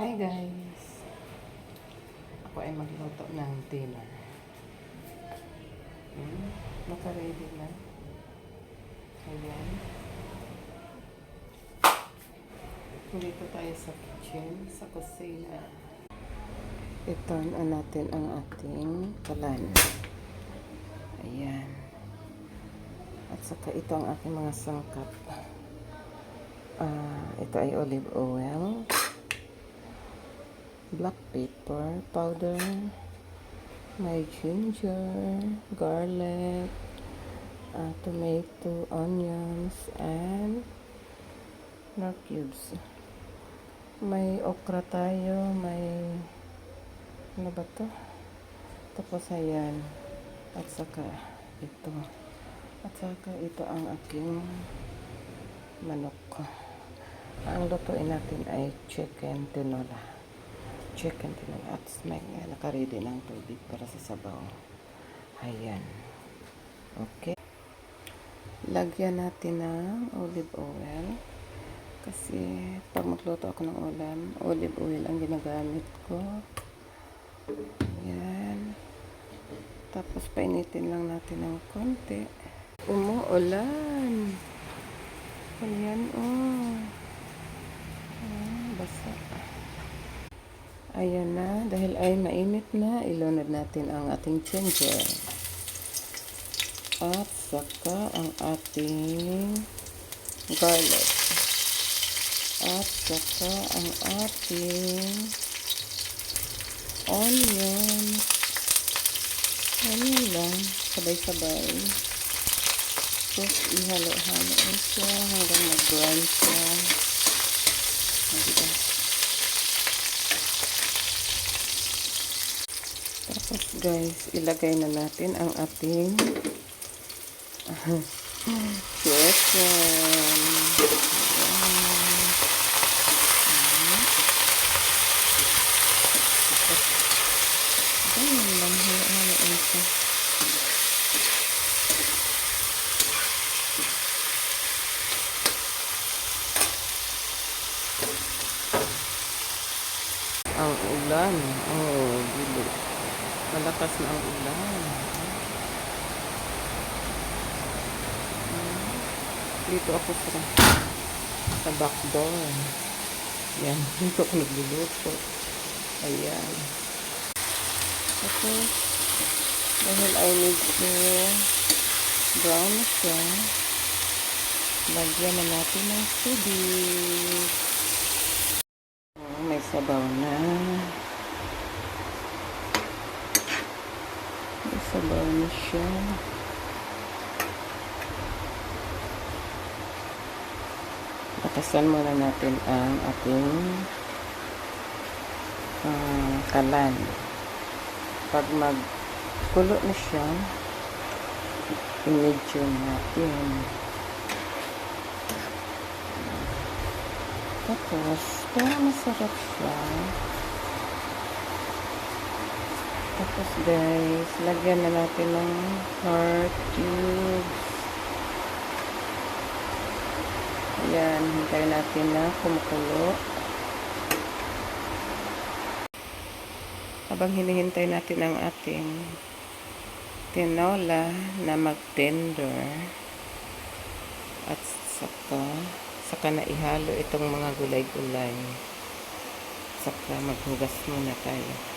Hi guys! Ako ay magluto ng dinner. Hmm, naka-ready na. Ayan. Dito tayo sa kitchen, sa kusina. I-turn on natin ang ating kalan. Ayan. At saka ito ang aking mga sangkap. Ah, ito ay olive oil black pepper powder, may ginger, garlic, uh, tomato, onions, and nor cubes. May okra tayo, may ano ba to? Tapos ayan, at saka ito. At saka ito ang aking manok. Ang lutuin natin ay chicken tinola chicken tinola at may nakaready ng tubig para sa sabaw. Ayan. Okay. Lagyan natin ng olive oil. Kasi pag magluto ako ng ulam, olive oil ang ginagamit ko. Ayan. Tapos painitin lang natin ng konti. Umuulan. Ayan, oh. Ah, basa. Ayan na, dahil ay mainit na, ilunod natin ang ating ginger. At saka ang ating garlic. At saka ang ating onion. Ano lang, sabay-sabay. Tapos ihalo-halo siya hanggang mag-brown siya. Diba? Tapos guys, ilagay na natin ang ating chicken. Ayan lang, halo-halo siya. Ang ulan. Oh, gilo. Malakas na ang ulan. Dito ako sa sa back door. Yan, dito ako nagluluto. Ayan. Tapos, dahil I need to brown na siya, lagyan na natin ng tubig. May sabaw na. Sabaw na siya. Patasan muna natin ang ating ah, kalan. Pag magkulo na siya, i-medium natin. Tapos, para masarap siya, tapos guys, lagyan na natin ng heart cubes. Ayan, hintay natin na kumukulo. Habang hinihintay natin ang ating tinola na mag-tender at saka saka na ihalo itong mga gulay-gulay. Saka maghugas muna tayo.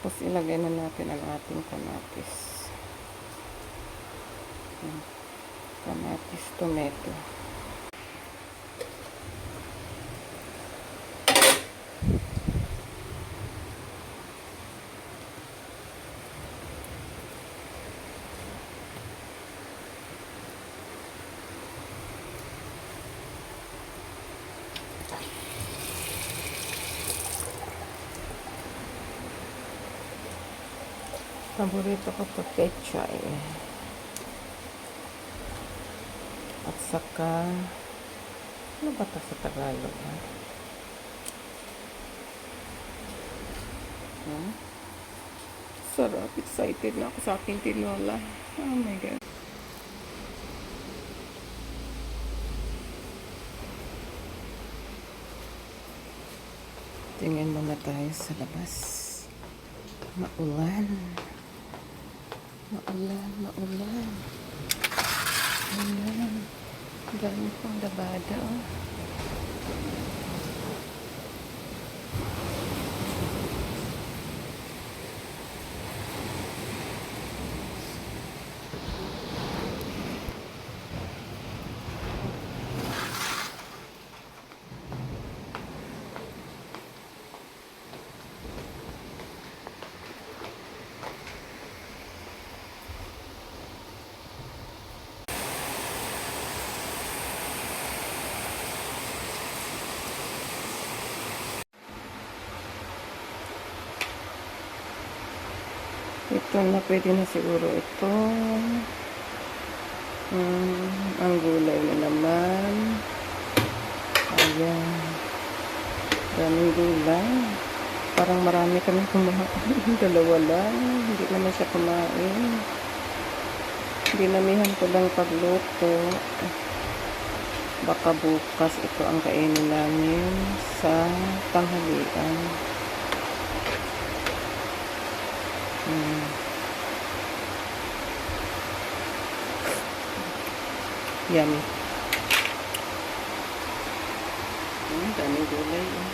Tapos ilagay na natin ang ating kamatis. Kamatis, tomato. Paborito ko to pechay. At saka, ano ba to sa Tagalog? Ha? Hmm? Sarap. Excited na ako sa aking tinola. Oh my God. Tingin muna tayo sa labas. Maulan, maulan. Maulan. Dami pang labada, oh. Ito na, pwede na siguro ito. Hmm, ang gulay na naman. Ayan. Daming gulay. Parang marami kami kumain. Dalawa lang. Hindi naman siya kumain. Dinamihan ko lang pagluto. Baka bukas ito ang kainin namin sa tanghalian. Hmm. Yummy. Hmm, daming gulay. eh.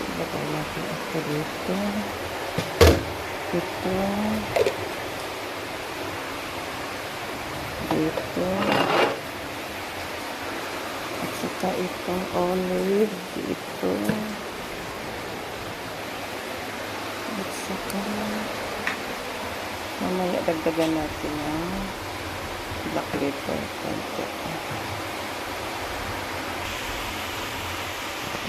Ilagay natin ito dito. Ito. Dito. At saka itong olive dito. At saka mamaya dagdagan natin ang black pepper. Konti.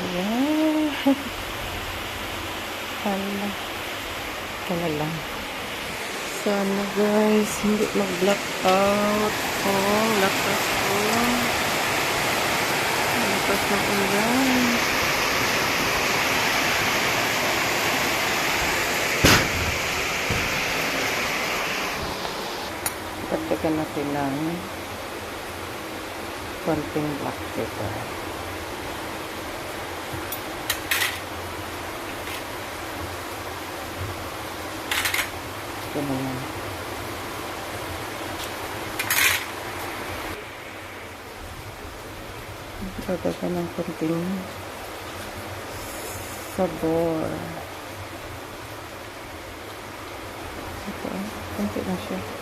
Ayan. Hala. Hala lang. Sana guys, hindi mag-black out. Oh, lakas ko. Lakas ng ulan. Dagdagan natin ng konting black pepper. Ito na yan. Dagdagan ng konting sabor. Ito, konti na siya.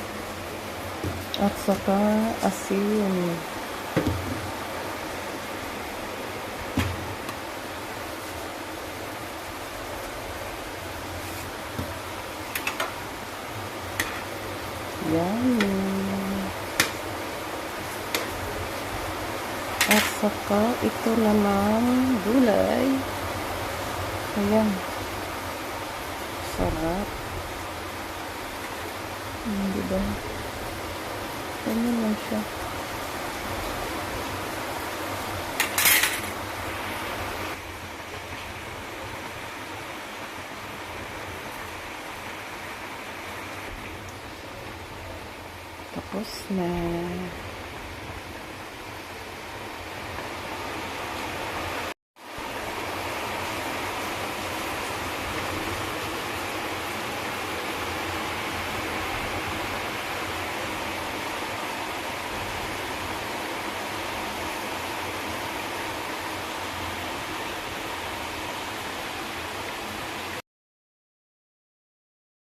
At saka asin. Yummy. At saka ito naman gulay. Ayan. Sarap. Hmm, diba? Ganyan lang siya. Tapos na.